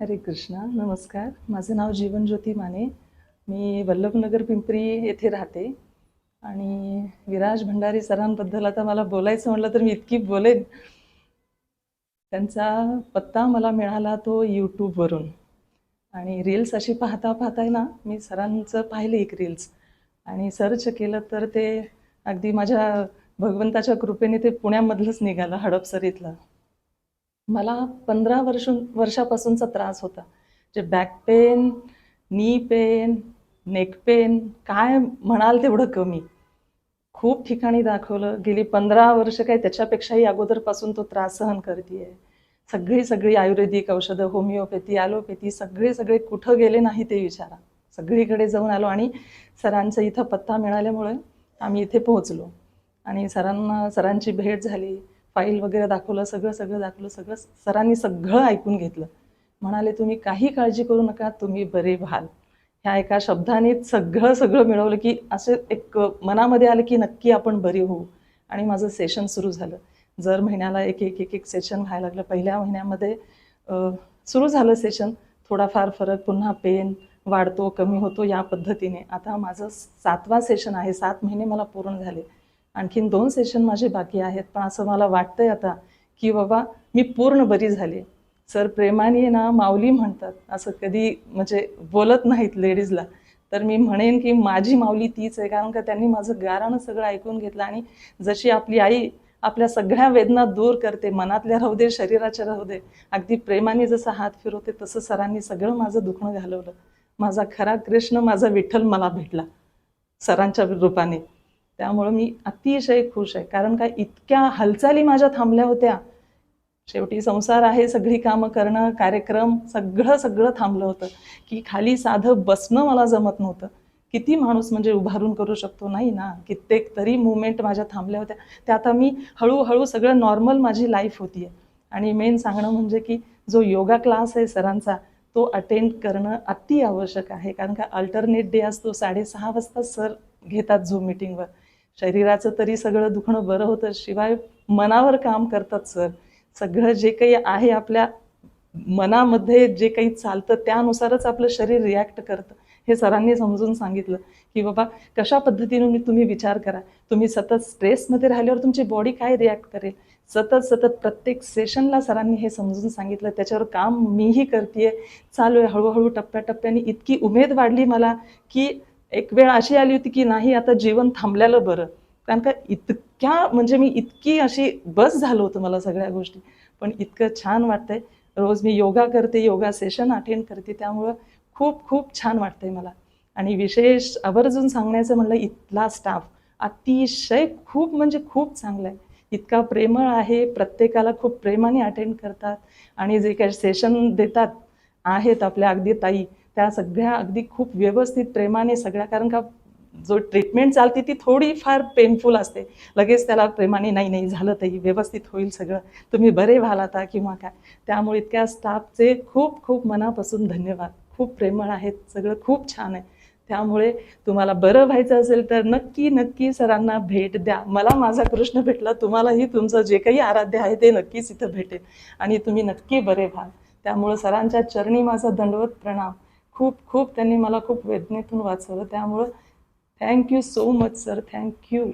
हरे कृष्णा नमस्कार. माझं नाव जीवनज्योती माने. मी वल्लभनगर पिंपरी येथे राहते. आणि विराज भंडारी सरांबद्दल आता मला बोलायचं म्हटलं तर मी इतकी बोलेन. त्यांचा पत्ता मला मिळाला तो यूट्यूबवरून आणि रील्स अशी पाहता पाहताय ना मी सरांचं पाहिलं एक रील्स आणि सर्च केलं तर ते अगदी माझ्या भगवंताच्या कृपेने ते पुण्यामधलंच निघालं हडपसरीतलं. मला पंधरा वर्ष वर्षापासूनचा त्रास होता. जे back pain knee pain neck pain काय म्हणाल तेवढं कमी. खूप ठिकाणी दाखवलं. गेली पंधरा वर्ष काय त्याच्यापेक्षाही अगोदरपासून तो त्रास सहन करते सगळी सगळी आयुर्वेदिक औषधं होमिओपॅथी ॲलोपॅथी सगळे सगळे कुठं गेले नाही ते विचारा. सगळीकडे जाऊन आलो आणि सरांचा इथं पत्ता मिळाल्यामुळे आम्ही इथे पोहोचलो. आणि सरांना सरांची भेट झाली. फाईल वगैरे दाखवलं सगळं सगळं दाखवलं सगळं सरांनी सगळं ऐकून घेतलं. म्हणाले तुम्ही काही काळजी करू नका तुम्ही बरे व्हाल. ह्या एका शब्दाने सगळं सगळं मिळवलं की असे एक मनामध्ये आलं की नक्की आपण बरी होऊ आणि माझं सेशन सुरू झालं. जर महिन्याला एक एक एक एक सेशन व्हायला लागलं पहिल्या महिन्यामध्ये सुरू झालं सेशन थोडाफार फरक पुन्हा पेन वाढतो कमी होतो या पद्धतीने. आता माझं सातवा सेशन आहे सात महिने मला पूर्ण झाले. आणखीन दोन सेशन माझे बाकी आहेत. पण असं मला वाटतंय आता की बाबा मी पूर्ण बरी झाली. सर प्रेमाने ना माऊली म्हणतात. असं कधी म्हणजे बोलत नाहीत लेडीजला तर मी म्हणेन की माझी माऊली तीच आहे. कारण का त्यांनी माझं गाराणं सगळं ऐकून घेतलं आणि जशी आपली आई आपल्या सगळ्या वेदना दूर करते मनातल्या राहू दे शरीराच्या राहू दे. अगदी प्रेमाने जसं हात फिरवते तसं सरांनी सगळं माझं दुखणं घालवलं. माझा खरा कृष्ण माझा विठ्ठल मला भेटला. सरांच्या रूपाने. त्यामुळं मी अतिशय खुश आहे. कारण का इतक्या हालचाली माझ्या थांबल्या होत्या. शेवटी संसार आहे सगळी कामं करणं कार्यक्रम सगळं सगळं थांबलं होतं. की खाली साधं बसणं मला जमत नव्हतं. किती माणूस म्हणजे उभारून करू शकतो नाही ना? कित्येक तरी मुवमेंट माझ्या थांबल्या होत्या. त्या आता मी हळूहळू सगळं नॉर्मल माझी लाईफ होती आहे आणि मेन सांगणं म्हणजे की जो योगा क्लास आहे सरांचा तो अटेंड करणं अति आवश्यक आहे. कारण का अल्टरनेट डे असतो साडेसहा वाजता सर घेतात झूम मिटिंगवर शरीराचं तरी सगळं दुखणं बरं होतं. शिवाय मनावर काम करतात सर. सगळं जे काही आहे आपल्या मनामध्ये जे काही चालतं त्यानुसारच आपलं शरीर रिॲक्ट करतं. हे सरांनी समजून सांगितलं की बाबा कशा पद्धतीने तुम्ही विचार करा. तुम्ही सतत स्ट्रेसमध्ये राहिल्यावर तुमची बॉडी काय रिॲक्ट करेल? सतत सतत प्रत्येक सेशनला सरांनी हे समजून सांगितलं. त्याच्यावर काम मीही करते चालू आहे. हळूहळू टप्प्याटप्प्याने इतकी उमेद वाढली मला की एक वेळ अशी आली होती की नाही आता जीवन थांबल्यालं बरं. कारण का इतक्या म्हणजे मी इतकी अशी बस झालं होतं मला सगळ्या गोष्टी. पण इतकं छान वाटतंय. रोज मी योगा करते योगा सेशन अटेंड करते त्यामुळं खूप खूप छान वाटतंय मला. आणि विशेष आवर्जून सांगण्याचं म्हणलं इथला स्टाफ अतिशय खूप म्हणजे खूप चांगला आहे इतका प्रेमळ आहे प्रत्येकाला खूप प्रेमाने अटेंड करतात. आणि जे काही सेशन देतात आहेत आपल्या अगदी ताई त्या सगळ्या अगदी खूप व्यवस्थित प्रेमाने सगळ्या कारण का जो ट्रीटमेंट चालते ती थोडी फार पेनफुल असते. लगेच त्याला प्रेमाने नाही नाही झालं तरी व्यवस्थित होईल सगळं. तुम्ही बरे व्हाल आता किंवा काय. त्यामुळे इतक्या स्टाफचे खूप खूप मनापासून धन्यवाद. खूप प्रेमळ आहेत. सगळं खूप छान आहे. त्यामुळे तुम्हाला बरं व्हायचं असेल तर नक्की नक्की सरांना भेट द्या. मला माझा कृष्ण भेटला तुम्हालाही तुमचं जे काही आराध्य आहे ते नक्कीच इथं भेटेल. आणि तुम्ही नक्की बरे व्हाल. त्यामुळं सरांच्या चरणी माझा दंडवत प्रणाम. खूप खूप त्यांनी मला खूप वेदनेतून वाचवलं. त्यामुळं thank you so much sir thank you